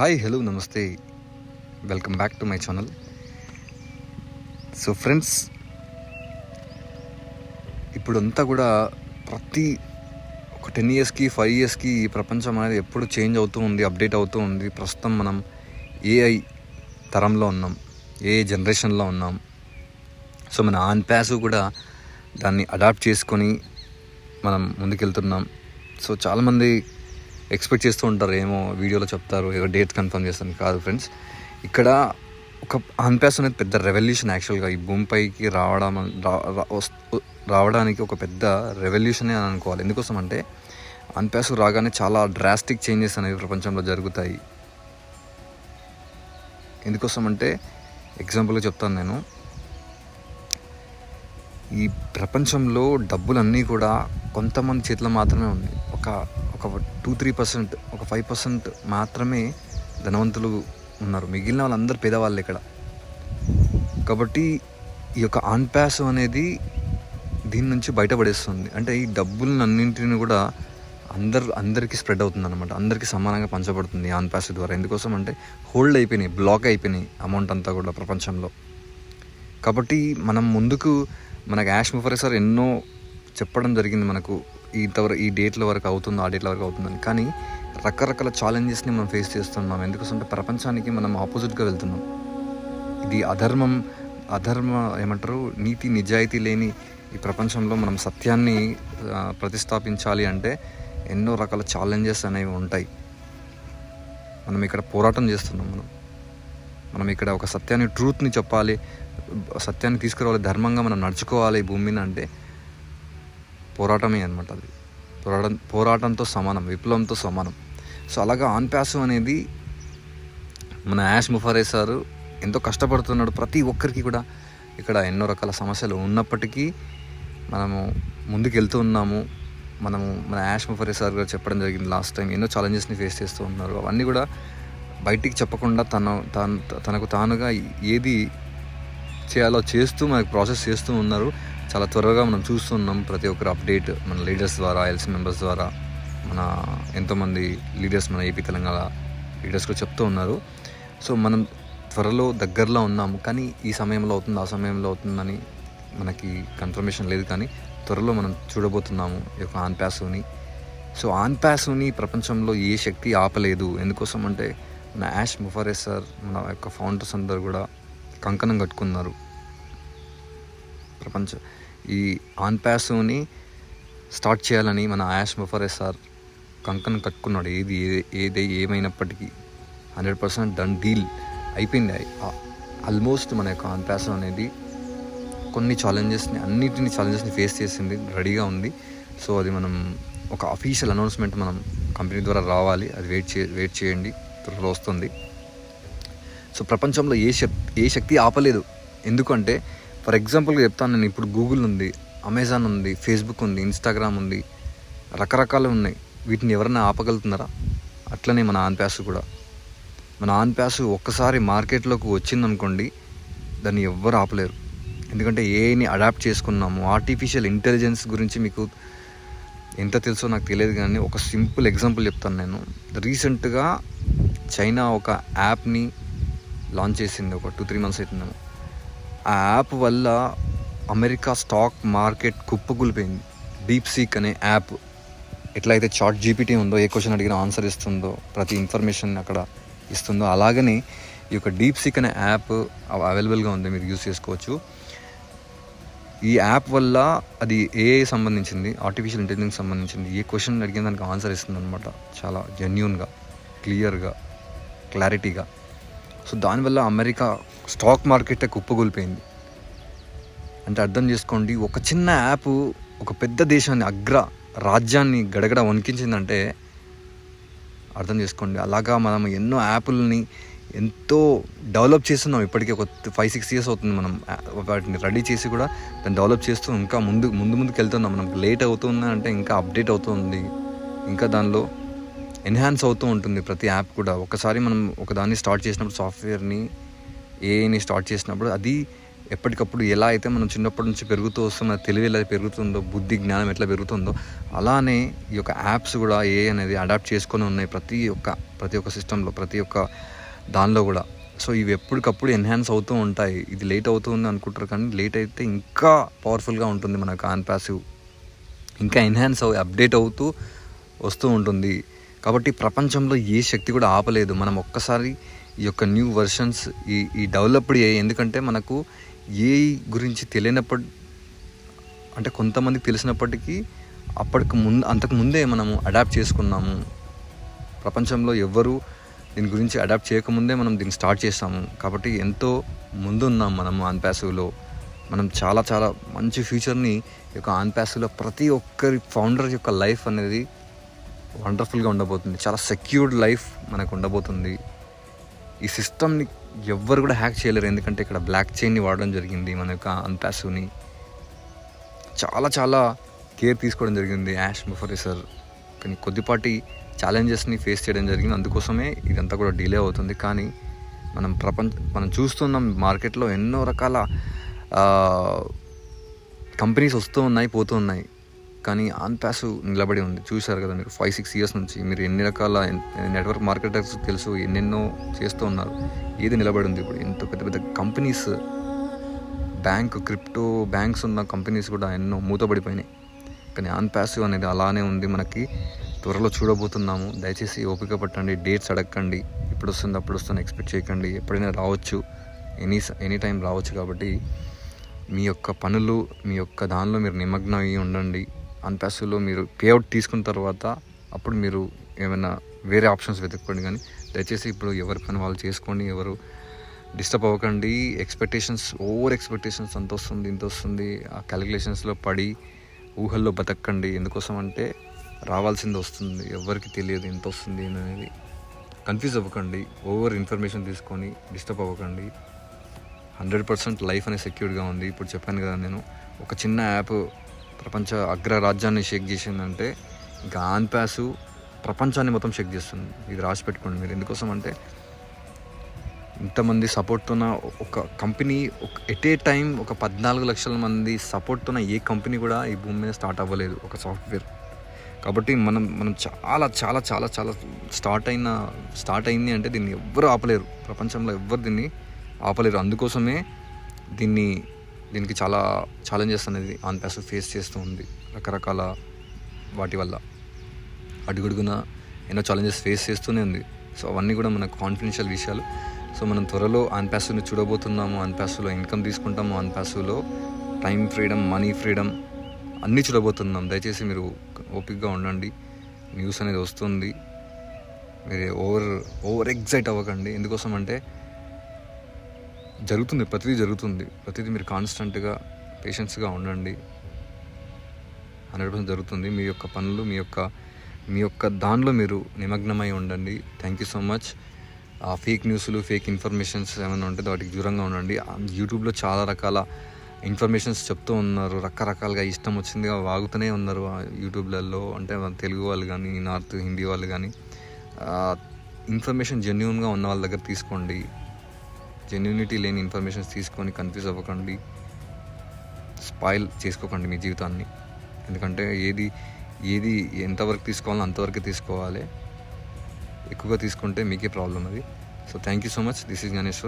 Hi hello నమస్తే. Welcome back to my channel so friends ఇప్పుడంతా కూడా ప్రతి ఒక టెన్ ఇయర్స్కి ఫైవ్ ఇయర్స్కి ఈ ప్రపంచం అనేది ఎప్పుడు చేంజ్ అవుతూ ఉంది అప్డేట్ అవుతూ ఉంది. ప్రస్తుతం మనం ఏఐ తరంలో ఉన్నాం ఏ జనరేషన్లో ఉన్నాం. సో మన ఆన్ ప్యాస్ కూడా దాన్ని అడాప్ట్ చేసుకొని మనం ముందుకెళ్తున్నాం. సో చాలామంది ఎక్స్పెక్ట్ చేస్తూ ఉంటారు ఏమో వీడియోలో చెప్తారు ఏదో డేట్ కన్ఫర్మ్ చేస్తాను కాదు ఫ్రెండ్స్. ఇక్కడ ఒక ఆన్పాస్ అనేది పెద్ద రెవల్యూషన్ యాక్చువల్గా ఈ భూమిపైకి రావడం రావడానికి ఒక పెద్ద రెవల్యూషనే అని అనుకోవాలి. ఎందుకోసం అంటే ఆన్పాస్ రాగానే చాలా డ్రాస్టిక్ చేంజెస్ అనేవి ప్రపంచంలో జరుగుతాయి. ఎందుకోసం అంటే ఎగ్జాంపుల్గా చెప్తాను నేను. ఈ ప్రపంచంలో డబ్బులన్నీ కూడా కొంతమంది చేతిలో మాత్రమే ఉంది ఒక ఒక టూ త్రీ పర్సెంట్ ఒక ఫైవ్ పర్సెంట్ మాత్రమే ధనవంతులు ఉన్నారు. మిగిలిన వాళ్ళందరూ పేదవాళ్ళు ఇక్కడ. కాబట్టి ఈ యొక్క ఆన్ ప్యాస్ అనేది దీని నుంచి బయటపడేస్తుంది. అంటే ఈ డబ్బులను అన్నింటిని కూడా అందరు అందరికీ స్ప్రెడ్ అవుతుంది అనమాట అందరికీ సమానంగా పంచబడుతుంది ఆన్ పాస్ ద్వారా. ఎందుకోసం అంటే హోల్డ్ అయిపోయినాయి బ్లాక్ అయిపోయినాయి అమౌంట్ అంతా కూడా ప్రపంచంలో. కాబట్టి మనం ముందుకు మనకు యాష్ ముఫరే సార్ ఎన్నో చెప్పడం జరిగింది మనకు. ఇంతవరకు ఈ డేట్ల వరకు అవుతుందో ఆ డేట్ల వరకు అవుతుందని. కానీ రకరకాల ఛాలెంజెస్ని మనం ఫేస్ చేస్తున్నాం ఎందుకంటే ప్రపంచానికి మనం ఆపోజిట్గా వెళ్తున్నాం. ఇది అధర్మం అధర్మ ఏమంటారు నీతి నిజాయితీ లేని ఈ ప్రపంచంలో మనం సత్యాన్ని ప్రతిష్టాపించాలి అంటే ఎన్నో రకాల ఛాలెంజెస్ అనేవి ఉంటాయి. మనం ఇక్కడ పోరాటం చేస్తున్నాం మనం. మనం ఇక్కడ ఒక సత్యాన్ని ట్రూత్ని చెప్పాలి. సత్యాన్ని తీసుకురావాలి ధర్మంగా మనం నడుచుకోవాలి భూమిని అంటే పోరాటమే అనమాట అది. పోరాటం పోరాటంతో సమానం విప్లవంతో సమానం. సో అలాగా ఆన్ ప్యాస్ అనేది మన యాష్ ముఫరే సారు ఎంతో కష్టపడుతున్నాడు. ప్రతి ఒక్కరికి కూడా ఇక్కడ ఎన్నో రకాల సమస్యలు ఉన్నప్పటికీ మనము ముందుకు వెళ్తూ ఉన్నాము. మనము మన యాష్ ముఫరే సార్ గారు చెప్పడం జరిగింది లాస్ట్ టైం. ఎన్నో ఛాలెంజెస్ని ఫేస్ చేస్తూ ఉన్నారు. అవన్నీ కూడా బయటికి చెప్పకుండా తన తన తనకు తానుగా ఏది చేయాలో చేస్తూ మనకు ప్రాసెస్ చేస్తూ ఉన్నారు. చాలా త్వరగా మనం చూస్తున్నాం ప్రతి ఒక్కరు అప్డేట్ మన లీడర్స్ ద్వారా ఎల్సీ మెంబర్స్ ద్వారా మన ఎంతోమంది లీడర్స్ మన ఏపీ తెలంగాణ లీడర్స్ కూడా చెప్తూ ఉన్నారు. సో మనం త్వరలో దగ్గరలో ఉన్నాము. కానీ ఈ సమయంలో అవుతుంది ఆ సమయంలో అవుతుందని మనకి కన్ఫర్మేషన్ లేదు. కానీ త్వరలో మనం చూడబోతున్నాము ఈ యొక్క ఆన్ ప్యాసుని. సో ఆన్ ప్యాసుని ప్రపంచంలో ఏ శక్తి ఆపలేదు. ఎందుకోసం అంటే మన యాష్ ముఫారే సార్ మన యొక్క ఫౌండర్స్ అందరు కూడా కంకణం కట్టుకున్నారు. ప్రపంచ ఈ ఆన్ ప్యాసుని స్టార్ట్ చేయాలని మన యాష్ మఫరే సార్ కంకన్ కట్టుకున్నాడు. ఏది ఏది ఏమైనప్పటికీ హండ్రెడ్ పర్సెంట్ డన్ డీల్ అయిపోయింది. ఆల్మోస్ట్ మన యొక్క ఆన్ ప్యాస్ అనేది కొన్ని ఛాలెంజెస్ని అన్నిటిని ఛాలెంజెస్ని ఫేస్ చేసింది రెడీగా ఉంది. సో అది మనం ఒక అఫీషియల్ అనౌన్స్మెంట్ మనం కంపెనీ ద్వారా రావాలి. అది వెయిట్ చే వెయిట్ చేయండి. త్వరలో వస్తుంది. సో ప్రపంచంలో ఏ శక్తి ఏ శక్తి ఆపలేదు. ఎందుకంటే ఫర్ ఎగ్జాంపుల్గా చెప్తాను నేను ఇప్పుడు గూగుల్ ఉంది అమెజాన్ ఉంది ఫేస్బుక్ ఉంది ఇన్స్టాగ్రామ్ ఉంది రకరకాలు ఉన్నాయి. వీటిని ఎవరైనా ఆపగలుగుతున్నారా? అట్లనే మన ఆన్ ప్యాస్ కూడా. మన ఆన్ ప్యాస్ ఒక్కసారి మార్కెట్లోకి వచ్చిందనుకోండి దాన్ని ఎవ్వరు ఆపలేరు. ఎందుకంటే ఏఐని అడాప్ట్ చేసుకున్నాము. ఆర్టిఫిషియల్ ఇంటెలిజెన్స్ గురించి మీకు ఎంత తెలుసో నాకు తెలియదు కానీ ఒక సింపుల్ ఎగ్జాంపుల్ చెప్తాను నేను. రీసెంట్గా చైనా ఒక యాప్ని లాంచ్ చేసింది ఒక టూ త్రీ మంత్స్ అవుతుందేమో ఆ యాప్ వల్ల అమెరికా స్టాక్ మార్కెట్ కుప్పకూలిపోయింది. డీప్ సీక్ అనే యాప్ ఎట్లయితే చాట్ జీపీటీ ఉందో ఏ క్వశ్చన్ అడిగిన ఆన్సర్ ఇస్తుందో ప్రతి ఇన్ఫర్మేషన్ అక్కడ ఇస్తుందో అలాగనే ఈ యొక్క డీప్ సీక్ అనే యాప్ అవైలబుల్గా ఉంది మీరు యూస్ చేసుకోవచ్చు. ఈ యాప్ వల్ల అది ఏఐ సంబంధించింది ఆర్టిఫిషియల్ ఇంటెలిజెన్స్ సంబంధించింది ఏ క్వశ్చన్ అడిగిన దానికి ఆన్సర్ ఇస్తుంది అనమాట చాలా జెన్యున్గా క్లియర్గా క్లారిటీగా సో దానివల్ల అమెరికా స్టాక్ మార్కెట్ కుప్పగొలిపోయింది అంటే అర్థం చేసుకోండి ఒక చిన్న యాప్ ఒక పెద్ద దేశాన్ని అగ్ర రాజ్యాన్ని గడగడ వణికించిందంటే అర్థం చేసుకోండి. అలాగా మనం ఎన్నో యాప్లని ఎంతో డెవలప్ చేస్తున్నాం. ఇప్పటికే ఒక ఫైవ్ సిక్స్ ఇయర్స్ అవుతుంది మనం వాటిని రెడీ చేసి కూడా దాన్ని డెవలప్ చేస్తూ ఇంకా ముందు ముందు ముందుకు వెళ్తున్నాం మనం లేట్ అవుతుంది అంటే ఇంకా అప్డేట్ అవుతుంది. ఇంకా దానిలో ఎన్హాన్స్ అవుతూ ఉంటుంది ప్రతి యాప్ కూడా. ఒకసారి మనం ఒకదాన్ని స్టార్ట్ చేసినప్పుడు సాఫ్ట్వేర్ని ఏఐని స్టార్ట్ చేసినప్పుడు అది ఎప్పటికప్పుడు ఎలా అయితే మనం చిన్నప్పటి నుంచి పెరుగుతూ వస్తున్న తెలివి ఎలా పెరుగుతుందో బుద్ధి జ్ఞానం ఎట్లా పెరుగుతుందో అలానే ఈ యొక్క యాప్స్ కూడా ఏ అనేది అడాప్ట్ చేసుకొని ఉన్నాయి ప్రతి ఒక్క ప్రతి ఒక్క సిస్టంలో ప్రతి ఒక్క దానిలో కూడా. సో ఇవి ఎప్పటికప్పుడు ఎన్హాన్స్ అవుతూ ఉంటాయి. ఇది లేట్ అవుతుంది అనుకుంటారు కానీ లేట్ అయితే ఇంకా పవర్ఫుల్గా ఉంటుంది మన కాన్ ప్యాసివ్ ఇంకా ఎన్హాన్స్ అవు అప్డేట్ అవుతూ వస్తూ ఉంటుంది. కాబట్టి ప్రపంచంలో ఏ శక్తి కూడా ఆపలేదు. మనం ఒక్కసారి ఈ యొక్క న్యూ వర్షన్స్ ఈ ఈ డెవలప్డ్ ఏ ఎందుకంటే మనకు ఏ గురించి తెలియనప్పటి అంటే కొంతమందికి తెలిసినప్పటికీ అప్పటికి ముందు అంతకు ముందే మనము అడాప్ట్ చేసుకున్నాము. ప్రపంచంలో ఎవ్వరూ దీని గురించి అడాప్ట్ చేయకముందే మనం దీన్ని స్టార్ట్ చేస్తాము కాబట్టి ఎంతో ముందున్నాం మనము ఆన్పాసివ్లో మనం చాలా చాలా మంచి ఫ్యూచర్ని యొక్క ఆన్పాసివ్లో ప్రతి ఒక్కరి ఫౌండర్ యొక్క లైఫ్ అనేది వండర్ఫుల్గా ఉండబోతుంది. చాలా సెక్యూర్డ్ లైఫ్ మనకు ఉండబోతుంది. ఈ సిస్టమ్ని ఎవ్వరు కూడా హ్యాక్ చేయలేరు. ఎందుకంటే ఇక్కడ బ్లాక్ చైన్ని వాడడం జరిగింది మన యొక్క అన్పాసుని చాలా చాలా కేర్ తీసుకోవడం జరిగింది యాష్ ముఫరీ కానీ కొద్దిపాటి ఛాలెంజెస్ని ఫేస్ చేయడం జరిగింది. అందుకోసమే ఇదంతా కూడా డిలే అవుతుంది. కానీ మనం ప్రపంచ మనం చూస్తున్నాం మార్కెట్లో ఎన్నో రకాల కంపెనీస్ వస్తూ ఉన్నాయి పోతూ ఉన్నాయి. కానీ ఆన్ ప్యాస్ నిలబడి ఉంది. చూశారు కదా మీరు ఫైవ్ సిక్స్ ఇయర్స్ నుంచి. మీరు ఎన్ని రకాల నెట్వర్క్ మార్కెటర్స్ తెలుసు ఎన్నెన్నో చేస్తూ ఉన్నారు. ఏది నిలబడి ఉంది ఇప్పుడు? ఎంతో పెద్ద పెద్ద కంపెనీస్ బ్యాంక్ క్రిప్టో బ్యాంక్స్ ఉన్న కంపెనీస్ కూడా ఎన్నో మూతపడిపోయినాయి కానీ ఆన్ ప్యాసివ్ అనేది అలానే ఉంది మనకి. త్వరలో చూడబోతున్నాము. దయచేసి ఓపిక పట్టండి డేట్స్ అడగండి. ఇప్పుడు వస్తుంది అప్పుడు వస్తుంది ఎక్స్పెక్ట్ చేయకండి. ఎప్పుడైనా రావచ్చు. ఎనీ ఎనీ టైం రావచ్చు కాబట్టి మీ యొక్క పనులు మీ యొక్క దానిలో మీరు నిమగ్నం అయ్యి ఉండండి. అన్పాసివ్లో మీరు పేఅవుట్ తీసుకున్న తర్వాత అప్పుడు మీరు ఏమైనా వేరే ఆప్షన్స్ వెతుక్కోండి కానీ దయచేసి ఇప్పుడు ఎవరి పని వాళ్ళు చేసుకోండి ఎవరు డిస్టర్బ్ అవ్వకండి. ఎక్స్పెక్టేషన్స్ ఓవర్ ఎక్స్పెక్టేషన్స్ అంత వస్తుంది ఇంత వస్తుంది. ఆ క్యాలిక్యులేషన్స్లో పడి ఊహల్లో బతకండి. ఎందుకోసం అంటే రావాల్సింది వస్తుంది. ఎవరికి తెలియదు ఎంత వస్తుంది అనేది. కన్ఫ్యూజ్ అవ్వకండి. ఓవర్ ఇన్ఫర్మేషన్ తీసుకొని డిస్టర్బ్ అవ్వకండి. హండ్రెడ్ పర్సెంట్ లైఫ్ అనేది సెక్యూర్డ్గా ఉంది. ఇప్పుడు చెప్పాను కదా నేను ఒక చిన్న యాప్ ప్రపంచ అగ్ర రాజ్యాన్ని షేక్ చేసిందంటే గాన్ ప్యాసు ప్రపంచాన్ని మొత్తం షేక్ చేస్తుంది. ఇది రాసి పెట్టుకోండి మీరు. ఎందుకోసం అంటే ఇంతమంది సపోర్ట్తోన ఒక కంపెనీ ఒక ఎట్ ఏ టైం ఒక పద్నాలుగు లక్షల మంది సపోర్ట్తోన ఏ కంపెనీ కూడా ఈ భూమి మీద స్టార్ట్ అవ్వలేదు ఒక సాఫ్ట్వేర్ కాబట్టి మనం మనం చాలా చాలా చాలా చాలా స్టార్ట్ అయిన స్టార్ట్ అయింది అంటే దీన్ని ఎవ్వరు ఆపలేరు. ప్రపంచంలో ఎవ్వరు దీన్ని ఆపలేరు. అందుకోసమే దీన్ని దీనికి చాలా ఛాలెంజెస్ అనేది ఆన్ ప్యాస్ ఫేస్ చేస్తూ ఉంది. రకరకాల వాటి వల్ల. అడుగుడుగున ఎన్నో ఛాలెంజెస్ ఫేస్ చేస్తూనే ఉంది. సో అవన్నీ కూడా మన కాన్ఫిడెన్షియల్ విషయాలు. సో మనం త్వరలో ఆన్ చూడబోతున్నాము. ఆన్ ఇన్కమ్ తీసుకుంటాము. ఆన్ టైం ఫ్రీడమ్ మనీ ఫ్రీడమ్ అన్నీ చూడబోతున్నాం. దయచేసి మీరు ఓపిక్గా ఉండండి. న్యూస్ అనేది వస్తుంది. మీరు ఓవర్ ఓవర్ ఎగ్జైట్ అవ్వకండి. ఎందుకోసం అంటే జరుగుతుంది ప్రతిదీ జరుగుతుంది. ప్రతిదీ మీరు కాన్స్టెంట్గా పేషెన్స్గా ఉండండి. హండ్రెడ్ పర్సెంట్ జరుగుతుంది. మీ యొక్క పనులు మీ యొక్క మీ యొక్క దానిలో మీరు నిమగ్నమై ఉండండి. థ్యాంక్ యూ సో మచ్ ఆ ఫేక్ న్యూస్లు ఫేక్ ఇన్ఫర్మేషన్స్ ఏమైనా ఉంటే వాటికి దూరంగా ఉండండి. యూట్యూబ్లో చాలా రకాల ఇన్ఫర్మేషన్స్ చెప్తూ ఉన్నారు. రకరకాలుగా ఇష్టం వచ్చిందిగా వాగుతూనే ఉన్నారు యూట్యూబ్లలో అంటే తెలుగు వాళ్ళు కానీ నార్త్ హిందీ వాళ్ళు కానీ. ఇన్ఫర్మేషన్ జెన్యున్గా ఉన్న వాళ్ళ దగ్గర తీసుకోండి. జెన్యునిటీ లేని ఇన్ఫర్మేషన్స్ తీసుకొని కన్ఫ్యూజ్ అవ్వకండి. స్పాయిల్ చేసుకోకండి మీ జీవితాన్ని. ఎందుకంటే ఏది ఏది ఎంతవరకు తీసుకోవాలో అంతవరకు తీసుకోవాలి. ఎక్కువగా తీసుకుంటే మీకే ప్రాబ్లం అది. So thank you so much this is Ganeshwar